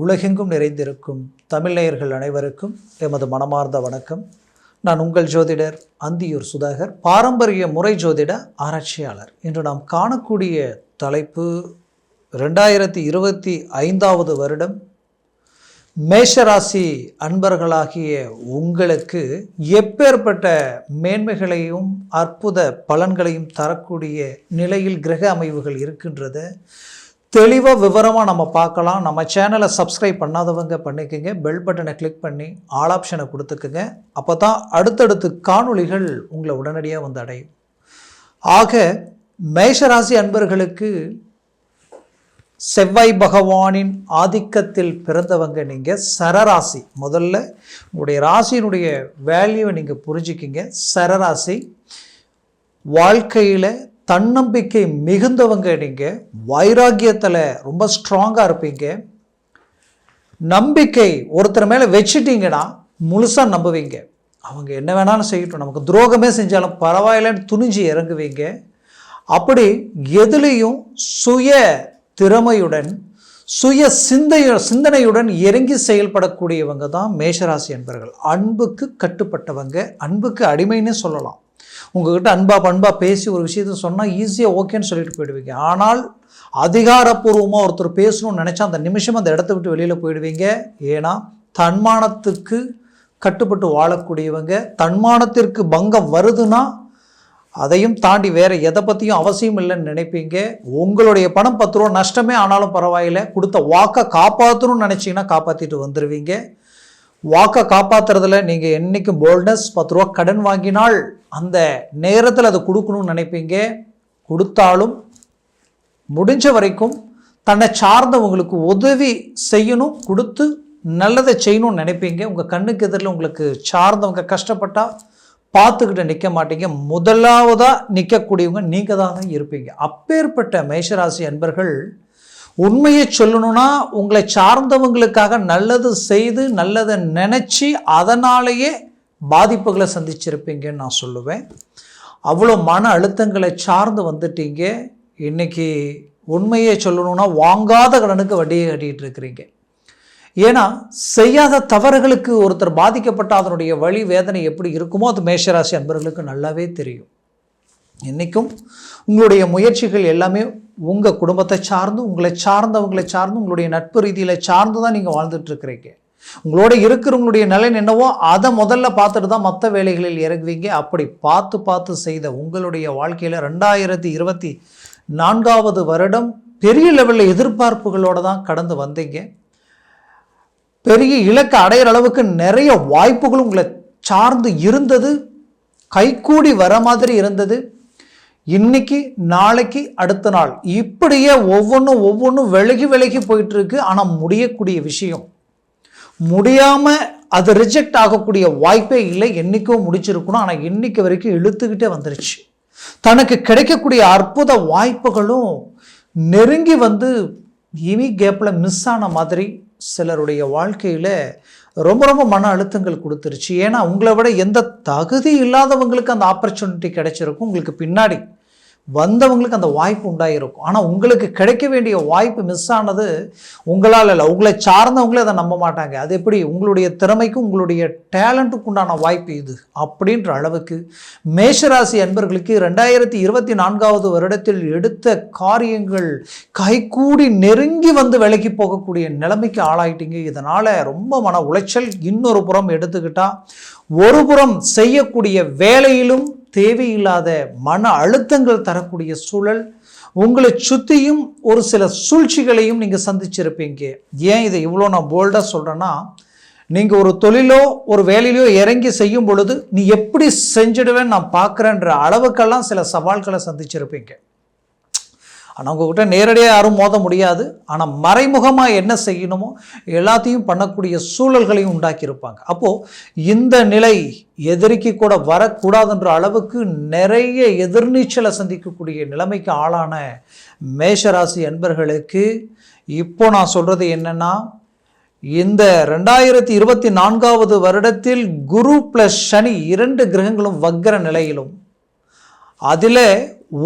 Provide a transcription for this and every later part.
உலகெங்கும் நிறைந்திருக்கும் தமிழ்நேயர்கள் அனைவருக்கும் எமது மனமார்ந்த வணக்கம். நான் உங்கள் ஜோதிடர் அந்தியூர் சுதாகர் பாரம்பரிய முறை ஜோதிட ஆராய்ச்சியாளர். இன்று நாம் காணக்கூடிய தலைப்பு ரெண்டாயிரத்தி இருபத்தி ஐந்தாவது வருடம். மேஷராசி அன்பர்களாகிய உங்களுக்கு எப்பேற்பட்ட மேன்மைகளையும் அற்புத பலன்களையும் தரக்கூடிய நிலையில் கிரக அமைவுகள் இருக்கின்றது. தெளிவாக விவரமாக நம்ம பார்க்கலாம். நம்ம சேனலை சப்ஸ்கிரைப் பண்ணாதவங்க பண்ணிக்கோங்க. பெல் பட்டனை கிளிக் பண்ணி ஆல் ஆப்ஷனை கொடுத்துக்குங்க. அப்போ தான் அடுத்தடுத்து காணொளிகள் உங்களை உடனடியாக வந்து அடையும். ஆக மேஷராசி அன்பர்களுக்கு செவ்வாய் பகவானின் ஆதிக்கத்தில் பிறந்தவங்க நீங்கள் சரராசி. முதல்ல உங்களுடைய ராசியினுடைய வேல்யூவை நீங்கள் புரிஞ்சுக்கிங்க. சரராசி வாழ்க்கையில் தன்னம்பிக்கை மிகுந்தவங்க நீங்கள் வைராக்கியத்தில் ரொம்ப ஸ்ட்ராங்காக இருப்பீங்க. நம்பிக்கை ஒருத்தர் மேலே வச்சுட்டீங்கன்னா முழுசாக நம்புவீங்க. அவங்க என்ன வேணாலும் செய்யட்டும். நமக்கு துரோகமே செஞ்சாலும் பரவாயில்லன்னு துணிஞ்சு இறங்குவீங்க. அப்படி எதுலேயும் சுய திறமையுடன் சுய சிந்தைய சிந்தனையுடன் இறங்கி செயல்படக்கூடியவங்க தான் மேஷராசி என்பர்கள் அன்புக்கு கட்டுப்பட்டவங்க. அன்புக்கு அடிமைன்னு சொல்லலாம். உங்ககிட்ட அன்பா பண்பாக பேசி ஒரு விஷயத்த சொன்னால் ஈஸியாக ஓகேன்னு சொல்லிட்டு போயிடுவீங்க. ஆனால் அதிகாரப்பூர்வமாக ஒருத்தர் பேசணும்னு நினச்சா அந்த நிமிஷம் அந்த இடத்த விட்டு வெளியில் போயிடுவீங்க. ஏன்னா தன்மானத்துக்கு கட்டுப்பட்டு வாழக்கூடியவங்க தன்மானத்திற்கு பங்கம் வருதுன்னா அதையும் தாண்டி வேற எதை பற்றியும் அவசியம் இல்லைன்னு நினைப்பீங்க. உங்களுடைய பணம் பத்து ரூபா நஷ்டமே ஆனாலும் பரவாயில்ல. கொடுத்த வாக்கை காப்பாற்றணும்னு நினச்சிங்கன்னா காப்பாற்றிட்டு வந்துடுவீங்க வாக்கை காப்பாற்றுறதுல நீங்கள் என்றைக்கும் போல்ட்னஸ் பத்து ரூபா கடன் வாங்கினால் அந்த நேரத்தில் அதை கொடுக்கணும்னு நினைப்பீங்க. கொடுத்தாலும் முடிஞ்ச வரைக்கும் தன்னை சார்ந்தவங்களுக்கு உதவி செய்யணும் கொடுத்து நல்லதை செய்யணும்னு நினைப்பீங்க. உங்கள் கண்ணுக்கு எதிரில் உங்களுக்கு சார்ந்தவங்க கஷ்டப்பட்டால் பார்த்துக்கிட்டு நிற்க மாட்டீங்க. முதலாவதாக நிற்கக்கூடியவங்க நீங்கள் தான் தான் இருப்பீங்க. அப்பேற்பட்ட மேஷராசி அன்பர்கள் உண்மையை சொல்லணும்னா உங்களை சார்ந்தவங்களுக்காக நல்லது செய்து நல்லதை நினச்சி அதனாலேயே பாதிப்புகளை சந்திச்சிருப்பீங்கன்னு நான் சொல்லுவேன். அவ்வளோ மன அழுத்தங்களை சார்ந்து வந்துட்டீங்க. இன்னைக்கு உண்மையை சொல்லணும்னா வாங்காத கடனுக்கு வட்டியை கட்டிகிட்டு இருக்கிறீங்க. ஏன்னா செய்யாத தவறுகளுக்கு ஒருத்தர் பாதிக்கப்பட்ட அதனுடைய வழி வேதனை எப்படி இருக்குமோ அது மேஷராசி அன்பர்களுக்கு நல்லாவே தெரியும். இன்றைக்கும் உங்களுடைய முயற்சிகள் எல்லாமே உங்கள் குடும்பத்தை சார்ந்து உங்களை சார்ந்தவங்களை சார்ந்து உங்களுடைய நட்பு ரீதியில் சார்ந்து தான் நீங்கள் வாழ்ந்துட்டுருக்கிறீங்க. உங்களோட இருக்கிறவங்களுடைய நலன் என்னவோ அதை முதல்ல பார்த்துட்டு தான் மற்ற வேலைகளில் இறங்குவீங்க. அப்படி பார்த்து பார்த்து செய்த உங்களுடைய வாழ்க்கையில் ரெண்டாயிரத்தி இருபத்தி நான்காவது வருடம் பெரிய லெவலில் எதிர்பார்ப்புகளோடு தான் கடந்து வந்தீங்க. பெரிய இலக்கை அடையிற அளவுக்கு நிறைய வாய்ப்புகளும் உங்களை சார்ந்து இருந்தது. கைகூடி வர மாதிரி இருந்தது. இன்னைக்கு நாளைக்கு அடுத்த நாள். இப்படியே ஒவ்வொன்றும் ஒவ்வொன்றும் விலகி விலகி போயிட்டு இருக்கு ஆனால் முடியக்கூடிய விஷயம் முடியாமல் அது ரிஜெக்ட் ஆகக்கூடிய வாய்ப்பே இல்லை. என்றைக்கோ முடிச்சிருக்கணும். ஆனால் இன்னைக்கு வரைக்கும் இழுத்துக்கிட்டே வந்துருச்சு. தனக்கு கிடைக்கக்கூடிய அற்புத வாய்ப்புகளும் நெருங்கி வந்து இனி கேப்பில் மிஸ் ஆன மாதிரி சிலருடைய வாழ்க்கையில் ரொம்ப ரொம்ப மன அழுத்தங்கள் கொடுத்துருச்சு. ஏன்னா உங்களை விட எந்த தகுதி இல்லாதவங்களுக்கு அந்த ஆப்பர்ச்சுனிட்டி கிடைச்சிருக்கும். உங்களுக்கு பின்னாடி வந்தவங்களுக்கு அந்த வாய்ப்பு உண்டாயிருக்கும். ஆனால் உங்களுக்கு கிடைக்க வேண்டிய வாய்ப்பு மிஸ் ஆனது உங்களால் இல்லை. உங்களை சார்ந்தவங்களே அதை நம்ப மாட்டாங்க. அது எப்படி? உங்களுடைய திறமைக்கும் உங்களுடைய டேலண்ட்டுக்கு உண்டான வாய்ப்பு இது. அப்படின்ற அளவுக்கு மேஷராசி அன்பர்களுக்கு ரெண்டாயிரத்தி இருபத்தி நான்காவது வருடத்தில் எடுத்த காரியங்கள் கைகூடி நெருங்கி வந்து விலகி போகக்கூடிய நிலைமைக்கு ஆளாயிட்டீங்க. இதனால் ரொம்ப மன உளைச்சல். இன்னொரு புறம் எடுத்துக்கிட்டால் ஒரு புறம் செய்யக்கூடிய வேலையிலும் தேவையில்லாத மன அழுத்தங்கள் தரக்கூடிய சூழல் உங்களை சுற்றியும் ஒரு சில சூழ்ச்சிகளையும் நீங்கள் சந்திச்சிருப்பீங்க. ஏன் இதை இவ்வளோ நான் போல்டாக சொல்கிறேன்னா நீங்கள் ஒரு தொழிலோ ஒரு வேலையிலோ இறங்கி செய்யும் பொழுது நீ எப்படி செஞ்சிடுவேன்னு நான் பார்க்குறேன்ற அளவுக்கெல்லாம் சில சவால்களை சந்திச்சிருப்பீங்க. ஆனால் உங்ககிட்ட நேரடியாக யாரும் மோத முடியாது. ஆனால் மறைமுகமாக என்ன செய்யணுமோ எல்லாத்தையும் பண்ணக்கூடிய சூழல்களையும் உண்டாக்கியிருப்பாங்க. அப்போது இந்த நிலை எதிரிக்கு கூட வரக்கூடாதுன்ற அளவுக்கு நிறைய எதிர்நீச்சலை சந்திக்கக்கூடிய நிலைமைக்கு ஆளான மேஷராசி அன்பர்களுக்கு இப்போ நான் சொல்கிறது என்னென்னா இந்த ரெண்டாயிரத்தி இருபத்தி நான்காவது வருடத்தில் குரு ப்ளஸ் சனி இரண்டு கிரகங்களும் வக்கிற நிலையிலும். அதில்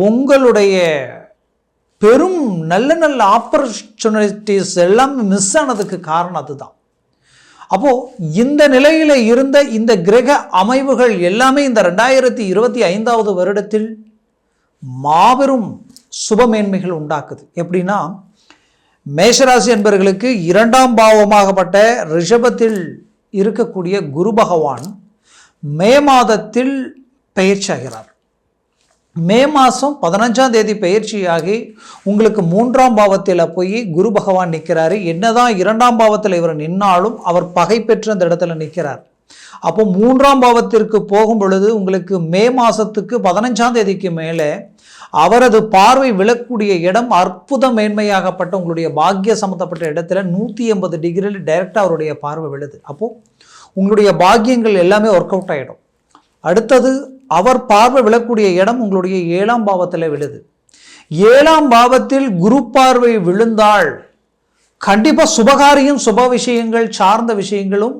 உங்களுடைய பெரும் நல்ல நல்ல ஆப்பர்ச்சுனிட்டிஸ் எல்லாம் மிஸ் ஆனதுக்கு காரணம் அதுதான். அப்போது இந்த நிலையில் இருந்த இந்த கிரக அமைவுகள் எல்லாமே இந்த ரெண்டாயிரத்தி இருபத்தி ஐந்தாவது வருடத்தில் மாபெரும் சுபமேன்மைகள் உண்டாக்குது. எப்படின்னா மேஷராசி என்பவர்களுக்கு இரண்டாம் பாவமாகப்பட்ட ரிஷபத்தில் இருக்கக்கூடிய குரு பகவான் மே மாதத்தில் பயிற்சியாகிறார் மே மாதம் பதினஞ்சாம் தேதி பயிற்சியாகி உங்களுக்கு மூன்றாம் பாவத்தில் போய் குரு பகவான் நிற்கிறாரு என்னதான் இரண்டாம் பாவத்தில் இவர் நின்னாலும் அவர் பகை பெற்று அந்த இடத்துல நிற்கிறார் அப்போ மூன்றாம் பாவத்திற்கு போகும் பொழுது உங்களுக்கு மே மாதத்துக்கு பதினஞ்சாம் தேதிக்கு மேலே அவரது பார்வை விழக்கூடிய இடம் அற்புத மேன்மையாகப்பட்ட உங்களுடைய பாக்கிய சம்மந்தப்பட்ட இடத்துல நூற்றி எண்பது டிகிரியில் டைரெக்டாக அவருடைய பார்வை விழுது. அப்போது உங்களுடைய பாக்கியங்கள் எல்லாமே ஒர்க் அவுட் ஆகிடும் அடுத்தது அவர் பார்வை விழக்கூடிய இடம் உங்களுடைய ஏழாம் பாவத்தில் விழுது. ஏழாம் பாவத்தில் குரு பார்வை விழுந்தால் கண்டிப்பாக சுபகாரியம் சுப விஷயங்கள் சார்ந்த விஷயங்களும்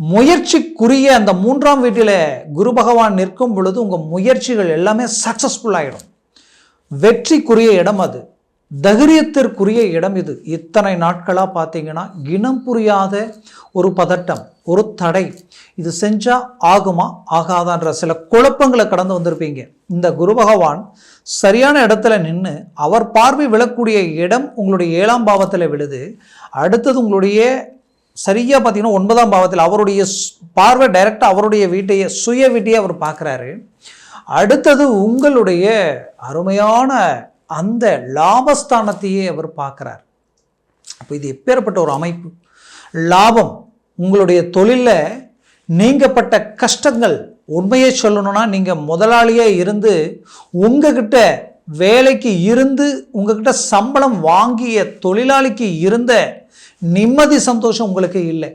முயற்சிக்குரிய அந்த மூன்றாம் வீட்டில் குரு பகவான் நிற்கும் பொழுது உங்கள் முயற்சிகள் எல்லாமே சக்ஸஸ்ஃபுல் ஆகிடும் வெற்றிக்குரிய இடம் அது. தைரியத்திற்குரிய இடம் இது. இத்தனை நாட்களாக பார்த்தீங்கன்னா இனம் புரியாத ஒரு பதட்டம் ஒரு தடை. இது செஞ்சால் ஆகுமா? ஆகாதான்ற சில குழப்பங்களை கடந்து வந்திருப்பீங்க. இந்த குரு பகவான் சரியான இடத்துல நின்று அவர் பார்வை விழக்கூடிய இடம் உங்களுடைய ஏழாம் பாவத்தில் விழுது. அடுத்தது உங்களுடைய சரியாக பார்த்தீங்கன்னா ஒன்பதாம் பாவத்தில் அவருடைய பார்வை டைரெக்டாக அவருடைய வீட்டையே சுய வீட்டையே அவர் பார்க்குறாரு. அடுத்தது உங்களுடைய அருமையான அந்த லாபஸ்தானத்தையே அவர் பார்க்குறார். அப்போ இது எப்பேற்பட்ட ஒரு அமைப்பு? லாபம் உங்களுடைய தொழிலில் நீங்கப்பட்ட கஷ்டங்கள் உண்மையை சொல்லணும்னா நீங்கள் முதலாளியாக இருந்து உங்ககிட்ட வேலைக்கு இருந்து உங்ககிட்ட சம்பளம் வாங்கிய தொழிலாளிக்கு இருந்த நிம்மதி சந்தோஷம் உங்களுக்கு இல்லை.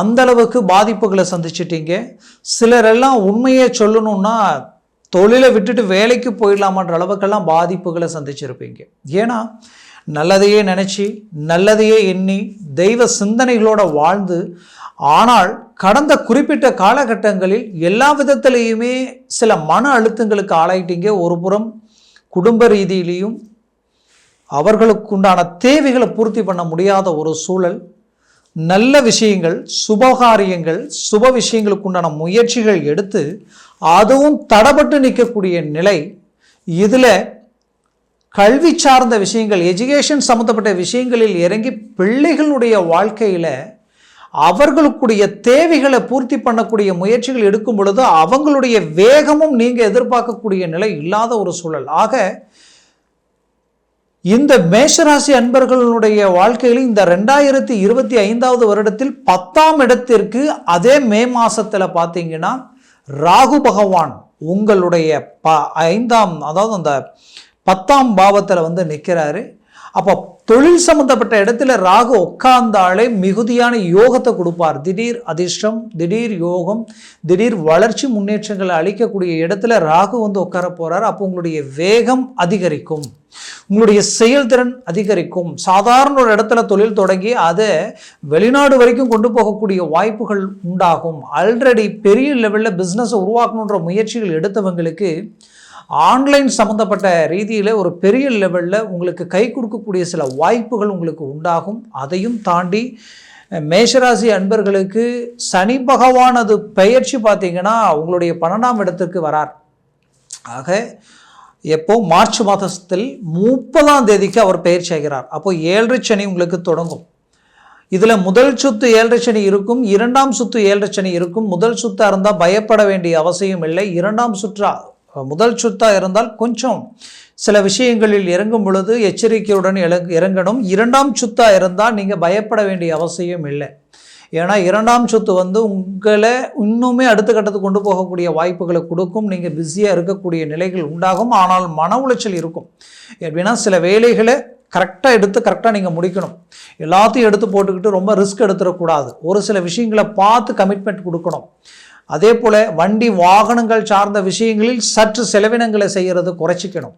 அந்த அளவுக்கு பாதிப்புகளை சந்திச்சிட்டீங்க. சிலரெல்லாம் உண்மையை சொல்லணும்னா தொழிலை விட்டுட்டு வேலைக்கு போயிடலாமான்ற அளவுக்கெல்லாம் பாதிப்புகளை சந்திச்சிருப்பீங்க. ஏன்னா நல்லதையே நினச்சி நல்லதையே எண்ணி தெய்வ சிந்தனைகளோட வாழ்ந்து ஆனால் கடந்த குறிப்பிட்ட காலகட்டங்களில் எல்லா விதத்திலையுமே சில மன அழுத்தங்களுக்கு ஆளாயிட்டீங்க. ஒரு புறம் குடும்ப ரீதியிலையும் அவர்களுக்கு உண்டான தேவைகளை பூர்த்தி பண்ண முடியாத ஒரு சூழல் நல்ல விஷயங்கள் சுபகாரியங்கள் சுப விஷயங்களுக்குண்டான முயற்சிகள் எடுத்து அதுவும் தடப்பட்டு நிற்கக்கூடிய நிலை. இதில் கல்வி சார்ந்த விஷயங்கள் எஜுகேஷன் சம்மந்தப்பட்ட விஷயங்களில் இறங்கி பிள்ளைகளுடைய வாழ்க்கையில் அவர்களுக்குடைய தேவைகளை பூர்த்தி பண்ணக்கூடிய முயற்சிகள் எடுக்கும் பொழுது அவங்களுடைய வேகமும் நீங்கள் எதிர்பார்க்கக்கூடிய நிலை இல்லாத ஒரு சூழல். ஆக இந்த மேஷராசி அன்பர்களுடைய வாழ்க்கையில் இந்த ரெண்டாயிரத்தி இருபத்தி ஐந்தாவது வருடத்தில் பத்தாம் இடத்திற்கு அதே மே மாதத்தில் பார்த்தீங்கன்னா ராகு பகவான் உங்களுடைய ப ஐந்தாம் அதாவது அந்த பத்தாம் பாவத்தில் வந்து நிற்கிறாரு அப்போ தொழில் சம்பந்தப்பட்ட இடத்துல ராகு உட்கார்ந்தாலே மிகுதியான யோகத்தை கொடுப்பார். திடீர் அதிர்ஷ்டம் திடீர் யோகம் திடீர் வளர்ச்சி முன்னேற்றங்களை அளிக்கக்கூடிய இடத்துல ராகு வந்து உட்கார போகிறார் அப்போ உங்களுடைய வேகம் அதிகரிக்கும். உங்களுடைய செயல்திறன் அதிகரிக்கும். சாதாரண ஒரு இடத்துல தொழில் தொடங்கி அதை வெளிநாடு வரைக்கும் கொண்டு போகக்கூடிய வாய்ப்புகள் உண்டாகும். ஆல்ரெடி பெரிய லெவலில் பிஸ்னஸை உருவாக்கணுன்ற முயற்சிகள் எடுத்தவங்களுக்கு ஆன்லைன் சம்மந்தப்பட்ட ரீதியில் ஒரு பெரிய லெவலில் உங்களுக்கு கை கொடுக்கக்கூடிய சில வாய்ப்புகள் உங்களுக்கு உண்டாகும். அதையும் தாண்டி மேஷராசி அன்பர்களுக்கு சனி பகவானது பெயர்ச்சி பார்த்தீங்கன்னா உங்களுடைய பன்னெண்டாம் இடத்துக்கு வரார். ஆக எப்போ? மார்ச் மாதத்தில் முப்பதாம் தேதிக்கு அவர் பெயர்ச்சி ஆகிறார். அப்போ ஏழரை சனி உங்களுக்கு தொடங்கும். இதில் முதல் சுத்து ஏழரை சனி இருக்கும் இரண்டாம் சுத்து ஏழரை சனி இருக்கும். முதல் சுத்தாக இருந்தால் பயப்பட வேண்டிய அவசியம் இல்லை. இரண்டாம் சுற்றா முதல் சுத்தாக இருந்தால் கொஞ்சம் சில விஷயங்களில் இறங்கும் பொழுது எச்சரிக்கையுடன் இறங்க இறங்கணும். இரண்டாம் சுத்தாக இருந்தால் நீங்கள் பயப்பட வேண்டிய அவசியம் இல்லை. ஏன்னா இரண்டாம் சொத்து வந்து உங்களை இன்னுமே அடுத்த கட்டத்துக்கு கொண்டு போகக்கூடிய வாய்ப்புகளை கொடுக்கும். நீங்கள் பிஸியாக இருக்கக்கூடிய நிலைகள் உண்டாகும். ஆனால் மன உளைச்சல் இருக்கும். எப்படின்னா சில வேலைகளை கரெக்டாக எடுத்து கரெக்டாக நீங்கள் முடிக்கணும். எல்லாத்தையும் எடுத்து போட்டுக்கிட்டு ரொம்ப ரிஸ்க் எடுத்துடக்கூடாது. ஒரு சில விஷயங்களை பார்த்து கமிட்மெண்ட் கொடுக்கணும். அதே போல் வண்டி வாகனங்கள் சார்ந்த விஷயங்களில் சற்று செலவினங்களை செய்கிறது குறைச்சிக்கணும்.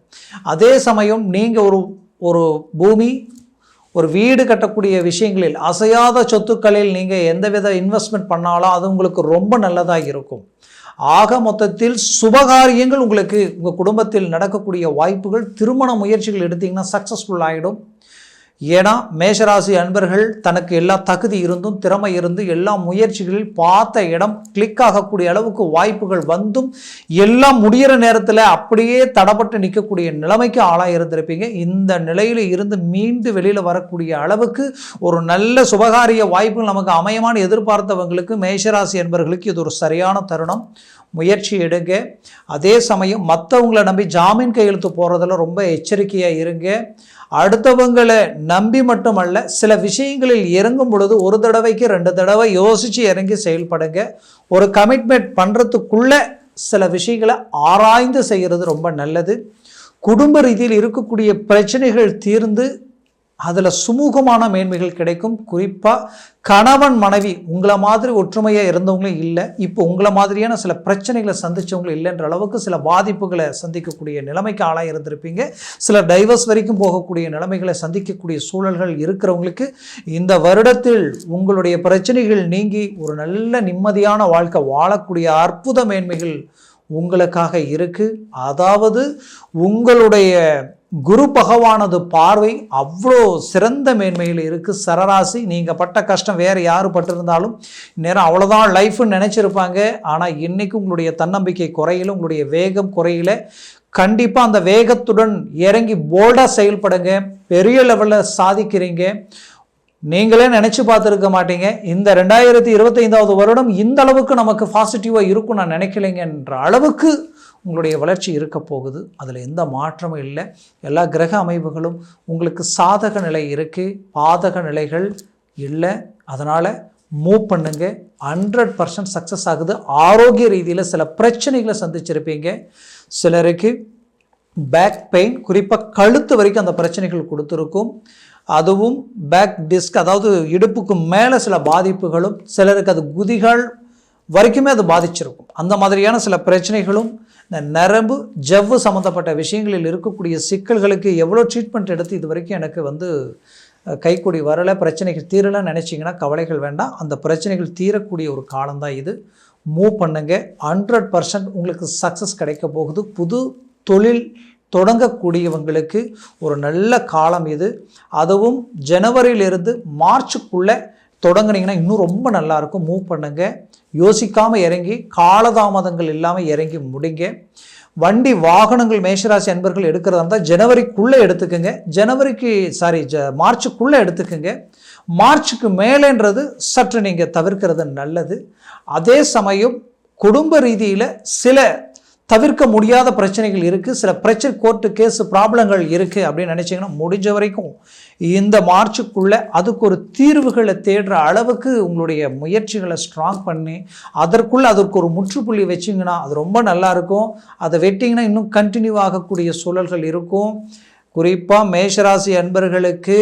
அதே சமயம் நீங்கள் ஒரு ஒரு பூமி ஒரு வீடு கட்டக்கூடிய விஷயங்களில் அசையாத சொத்துக்களில் நீங்கள் எந்தவித இன்வெஸ்ட்மெண்ட் பண்ணாலும் அது உங்களுக்கு ரொம்ப நல்லதாக இருக்கும். ஆக மொத்தத்தில் சுபகாரியங்கள் உங்களுக்கு உங்கள் குடும்பத்தில் நடக்கக்கூடிய வாய்ப்புகள் திருமண முயற்சிகள் எடுத்திங்கன்னா சக்ஸஸ்ஃபுல் ஆகிடும் ஏன்னா மேஷராசி அன்பர்கள் தனக்கு எல்லா தகுதி இருந்தும் திறமை இருந்து எல்லா முயற்சிகளில் பார்த்த இடம் கிளிக் ஆகக்கூடிய அளவுக்கு வாய்ப்புகள் வந்தும் எல்லாம் முடிகிற நேரத்தில் அப்படியே தடப்பட்டு நிற்கக்கூடிய நிலைமைக்கு ஆளாக இருந்திருப்பீங்க. இந்த நிலையில் இருந்து மீண்டு வெளியில் வரக்கூடிய அளவுக்கு ஒரு நல்ல சுபகாரிய வாய்ப்புகள் நமக்கு அமையமான எதிர்பார்த்தவங்களுக்கு மேஷராசி அன்பர்களுக்கு இது ஒரு சரியான தருணம். முயற்சி எடுங்க. அதே சமயம் மற்றவங்களை நம்பி ஜாமீன் கையெழுத்து போகிறதுல ரொம்ப எச்சரிக்கையாக இருங்க. அடுத்தவங்களை நம்பி மட்டுமல்ல சில விஷயங்களில் இறங்கும் பொழுது ஒரு தடவைக்கு ரெண்டு தடவை யோசித்து இறங்கி செயல்படுங்க. ஒரு கமிட்மெண்ட் பண்ணுறதுக்குள்ளே சில விஷயங்களை ஆராய்ந்து செய்கிறது ரொம்ப நல்லது. குடும்ப ரீதியில் இருக்கக்கூடிய பிரச்சனைகள் தீர்ந்து அதில் சுமூகமான மேன்மைகள் கிடைக்கும். குறிப்பாக கணவன் மனைவி உங்களை மாதிரி ஒற்றுமையாக இருந்தவங்களும் இல்லை. இப்போ உங்களை மாதிரியான சில பிரச்சனைகளை சந்தித்தவங்களும் இல்லைன்ற அளவுக்கு சில பாதிப்புகளை சந்திக்கக்கூடிய நிலைமைக்கு ஆளாக இருந்திருப்பீங்க. சில டைவர்ஸ் வரைக்கும் போகக்கூடிய நிலைமைகளை சந்திக்கக்கூடிய சூழல்கள் இருக்கிறவங்களுக்கு இந்த வருடத்தில் உங்களுடைய பிரச்சனைகள் நீங்கி ஒரு நல்ல நிம்மதியான வாழ்க்கை வாழக்கூடிய அற்புத மேன்மைகள் உங்களுக்காக இருக்குது அதாவது உங்களுடைய குரு பகவானது பார்வை அவ்வளோ சிறந்த மேன்மையில் இருக்குது சரராசி நீங்கள் பட்ட கஷ்டம் வேறு யார் பட்டிருந்தாலும் நேரம் அவ்வளோதான் லைஃப்னு நினச்சிருப்பாங்க. ஆனால் இன்றைக்கும் உங்களுடைய தன்னம்பிக்கை குறையில உங்களுடைய வேகம் குறையில. கண்டிப்பாக அந்த வேகத்துடன் இறங்கி போல்டாக செயல்படுங்க. பெரிய லெவலில் சாதிக்கிறீங்க. நீங்களே நினச்சி பார்த்துருக்க மாட்டீங்க. இந்த ரெண்டாயிரத்தி இருபத்தைந்தாவது வருடம் இந்த அளவுக்கு நமக்கு பாசிட்டிவாக இருக்கும் நான் நினைக்கலைங்கன்ற அளவுக்கு உங்களுடைய வளர்ச்சி இருக்க போகுது. அதில் எந்த மாற்றமும் இல்லை. எல்லா கிரக அமைப்புகளும் உங்களுக்கு சாதக நிலை இருக்குது பாதக நிலைகள் இல்லை. அதனால் மூவ் பண்ணுங்க. ஹண்ட்ரட் பர்சன்ட் சக்ஸஸ் ஆகுது. ஆரோக்கிய ரீதியில் சில பிரச்சனைகளை சந்திச்சிருப்பீங்க. சிலருக்கு பேக் பெயின் குறிப்பாக கழுத்து வரைக்கும் அந்த பிரச்சனைகள் கொடுத்துருக்கும். அதுவும் பேக் டிஸ்க் அதாவது இடுப்புக்கு மேலே சில பாதிப்புகளும் சிலருக்கு அது குதிகள் வரைக்குமே அது பாதிச்சிருக்கும். அந்த மாதிரியான சில பிரச்சனைகளும் இந்த நரம்பு ஜவ்வு சம்மந்தப்பட்ட விஷயங்களில் இருக்கக்கூடிய சிக்கல்களுக்கு எவ்வளோ ட்ரீட்மெண்ட் எடுத்து இது வரைக்கும் எனக்கு வந்து கைக்கூடி வரலை பிரச்சனைகள் தீரலைன்னு நினச்சிங்கன்னா கவலைகள் வேண்டாம். அந்த பிரச்சனைகள் தீரக்கூடிய ஒரு காலம்தான் இது. மூவ் பண்ணுங்க. ஹண்ட்ரட் பர்சன்ட் உங்களுக்கு சக்ஸஸ் கிடைக்க போகுது. புது தொழில் தொடங்கக்கூடியவங்களுக்கு ஒரு நல்ல காலம் இது. அதுவும் ஜனவரியிலிருந்து மார்ச்சுக்குள்ளே தொடங்குனீங்கன்னா இன்னும் ரொம்ப நல்லாயிருக்கும் மூவ் பண்ணுங்கள் யோசிக்காமல் இறங்கி காலதாமதங்கள் இல்லாமல் இறங்கி முடிங்க. வண்டி வாகனங்கள் மேஷராசி அன்பர்கள் எடுக்கிறதா இருந்தால் ஜனவரிக்குள்ளே எடுத்துக்கோங்க. ஜனவரிக்கு சாரி ஜ மார்ச்சுக்குள்ளே எடுத்துக்கோங்க. மார்ச்சுக்கு மேலேன்றது சற்று நீங்கள் தவிர்க்கிறது நல்லது. அதே சமயம் குடும்ப ரீதியில் சில தவிர்க்க முடியாத பிரச்சனைகள் இருக்குது சில பிரச்சனை கோர்ட்டு கேஸ் ப்ராப்ளங்கள் இருக்குது அப்படின்னு நினச்சிங்கன்னா முடிஞ்ச வரைக்கும் இந்த மார்ச்சுக்குள்ளே அதுக்கு ஒரு தீர்வுகளை தேடுற அளவுக்கு உங்களுடைய முயற்சிகளை ஸ்ட்ராங் பண்ணி அதற்குள்ளே அதற்கு ஒரு முற்றுப்புள்ளி வச்சிங்கன்னா அது ரொம்ப நல்லாயிருக்கும் அதை வெட்டிங்கன்னா இன்னும் கண்டினியூ ஆகக்கூடிய சூழல்கள் இருக்கும். குறிப்பாக மேஷராசி அன்பர்களுக்கு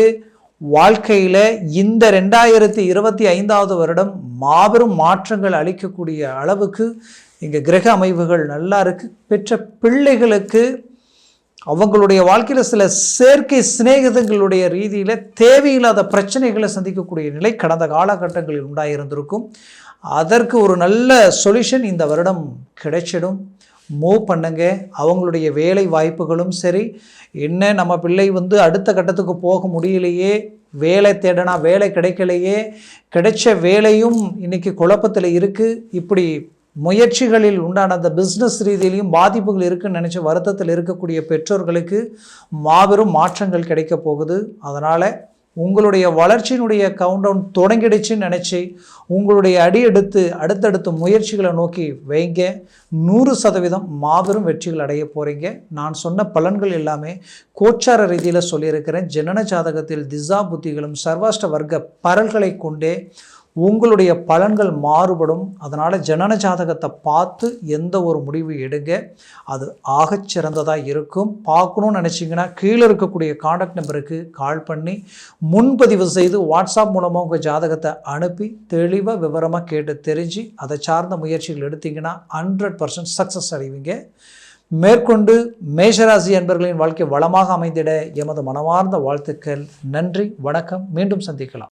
வாழ்க்கையில் இந்த ரெண்டாயிரத்தி இருபத்தி ஐந்தாவது வருடம் மாபெரும் மாற்றங்கள் அளிக்கக்கூடிய அளவுக்கு இங்கே கிரக அமைவுகள் நல்லா இருக்குது பெற்ற பிள்ளைகளுக்கு அவங்களுடைய வாழ்க்கையில் சில செயற்கை சிநேகிதங்களுடைய ரீதியில் தேவையில்லாத பிரச்சனைகளை சந்திக்கக்கூடிய நிலை கடந்த காலகட்டங்களில் உண்டாயிருந்திருக்கும். அதற்கு ஒரு நல்ல சொல்யூஷன் இந்த வருடம் கிடைச்சிடும். மூவ் பண்ணுங்க. அவங்களுடைய வேலை வாய்ப்புகளும் சரி. என்ன நம்ம பிள்ளை வந்து அடுத்த கட்டத்துக்கு போக முடியலையே? வேலை தேடனா வேலை கிடைக்கலையே? கிடைச்ச வேலையும் இன்றைக்கி குழப்பத்தில் இருக்குது இப்படி முயற்சிகளில் உண்டான அந்த பிஸ்னஸ் ரீதியிலையும் பாதிப்புகள் இருக்குன்னு நினச்சி வருத்தத்தில் இருக்கக்கூடிய பெற்றோர்களுக்கு மாபெரும் மாற்றங்கள் கிடைக்க போகுது. அதனால் உங்களுடைய வளர்ச்சியினுடைய கவுண்டவுன் தொடங்கிடுச்சுன்னு நினச்சி உங்களுடைய அடி எடுத்து அடுத்தடுத்த முயற்சிகளை நோக்கி வைங்க. நூறு சதவீதம் மாபெரும் வெற்றிகள் அடைய போகிறீங்க நான் சொன்ன பலன்கள் எல்லாமே கோச்சார ரீதியில் சொல்லியிருக்கிறேன். ஜனன ஜாதகத்தில் திசா புத்திகளும் சர்வாஷ்ட வர்க்க பரல்களை கொண்டே உங்களுடைய பலன்கள் மாறுபடும். அதனால் ஜனன ஜாதகத்தை பார்த்து எந்த ஒரு முடிவு எடுங்க. அது ஆகச்சிறந்ததாக இருக்கும். பார்க்கணும்னு நினச்சிங்கன்னா கீழே இருக்கக்கூடிய காண்டாக்ட் நம்பருக்கு கால் பண்ணி முன்பதிவு செய்து வாட்ஸ்அப் மூலமாக உங்கள் ஜாதகத்தை அனுப்பி தெளிவாக விவரமாக கேட்டு தெரிஞ்சு அதை சார்ந்த முயற்சிகள் எடுத்திங்கன்னா ஹண்ட்ரட் பர்சன்ட் சக்ஸஸ் அடைவீங்க. மேற்கொண்டு மேஷராசி அன்பர்களின் வாழ்க்கை வளமாக அமைந்திட எமது மனமார்ந்த வாழ்த்துக்கள். நன்றி வணக்கம். மீண்டும் சந்திக்கலாம்.